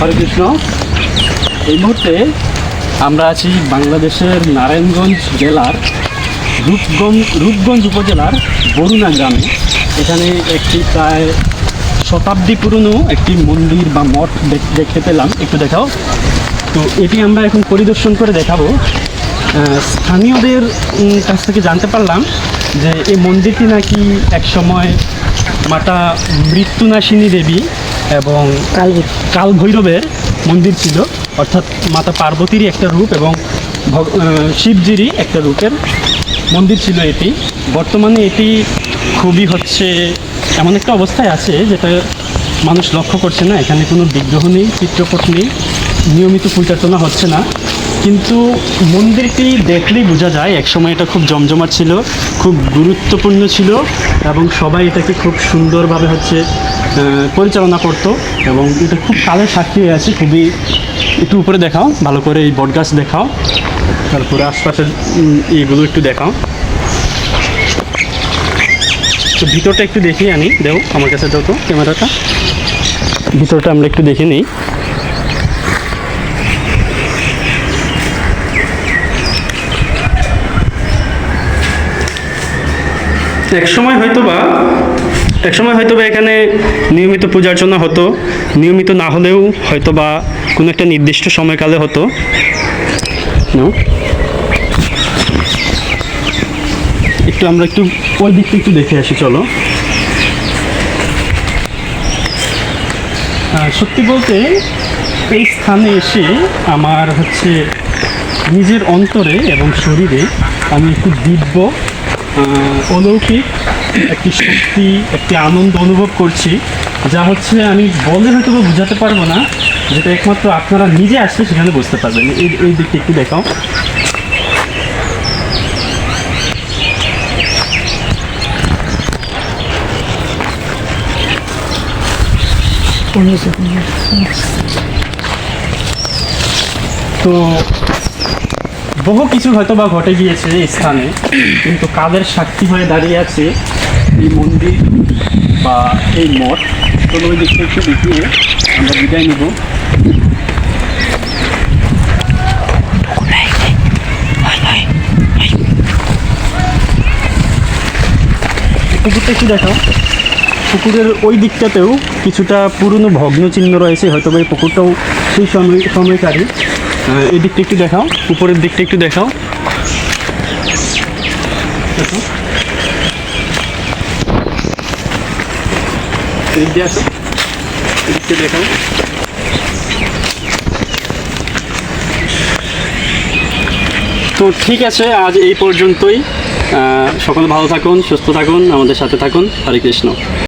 হরে কৃষ্ণ। এই মুহূর্তে আমরা আছি বাংলাদেশের নারায়ণগঞ্জ জেলার রূপগঞ্জ রূপগঞ্জ উপজেলার বরুণা গ্রামে। এখানে একটি প্রায় শতাব্দী পুরনো একটি মন্দির বা মঠ দেখ- পেলাম। একটু দেখাও। তো এটি আমরা এখন পরিদর্শন করে দেখাবো। স্থানীয়দের কাছ থেকে জানতে পারলাম যে এই মন্দিরটি নাকি একসময় মাতা মৃত্যুনাশিনী দেবী এবং কাল ভৈরবের মন্দির ছিল। অর্থাৎ মাতা পার্বতীরই একটা রূপ এবং শিবজিরই একটা রূপের মন্দির ছিল এটি। বর্তমানে এটি খুবই হচ্ছে এমন একটা অবস্থায় আছে যেটা মানুষ লক্ষ্য করছে না। এখানে কোনো বিগ্রহ নেই চিত্রপট নেই নিয়মিত পূজার্চনা হচ্ছে না। কিন্তু মন্দিরটি দেখলেই বোঝা যায় একসময় এটা খুব জমজমাট ছিল খুব গুরুত্বপূর্ণ ছিল এবং সবাই এটাকে খুব সুন্দরভাবে হচ্ছে পরিচালনা করতো এবং এটা খুব কালের সাক্ষী আছে। খুবই একটু উপরে দেখাও, ভালো করে এই বটগাছ দেখাও। তারপরে আশপাশের এগুলো একটু দেখাও। তো ভিতরটা একটু দেখিয়ে আনি। দেও, আমার কাছে দাও তো ক্যামেরাটা। ভিতরটা আমরা একটু দেখে নিই। এক সময় হয়তো বা এক সময় হয়তো বা এখানে নিয়মিত পূজা অর্চনা হতো। নিয়মিত না হলেও হয়তো বা কোনো একটা নির্দিষ্ট সময়কালে হতো। একটু আমরা একটু ওই দিকটা একটু দেখে আসি, চলো। সত্যি বলতে এই স্থানে এসে আমার হচ্ছে নিজের অন্তরে এবং শরীরে আমি একটু দিব্য অলৌকিক একটি শক্তি, একটি আনন্দ অনুভব করছি, যা হচ্ছে আমি বলে হয়তো বোঝাতে পারব না, যেটা একমাত্র আপনারা নিজে আসলে সেখানে বুঝতে পারবেন। এই এই দিকটা একটু দেখাও। তো, বহু কিছু হয়তো বা ঘটে গিয়েছে স্থানে, কিন্তু কাদের সাক্ষী হয়ে দাঁড়িয়ে আছে এই মন্দির বা এই মঠ চলো ওই দিকটা একটু দেখিয়ে আমরা বিদায় নেব। পুকুরটা একটু দেখাও। পুকুরের ওই দিকটাতেও কিছুটা পুরনো ভগ্ন চিহ্ন রয়েছে, হয়তো এই পুকুরটাও সেই সময় সময়কারী এই দিকটা একটু দেখাও, উপরের দিকটা একটু দেখাও। দেখো। তো ঠিক আছে, আজ এই পর্যন্তই। সকলে ভালো থাকুন, সুস্থ থাকুন, আমাদের সাথে থাকুন। হরে কৃষ্ণ।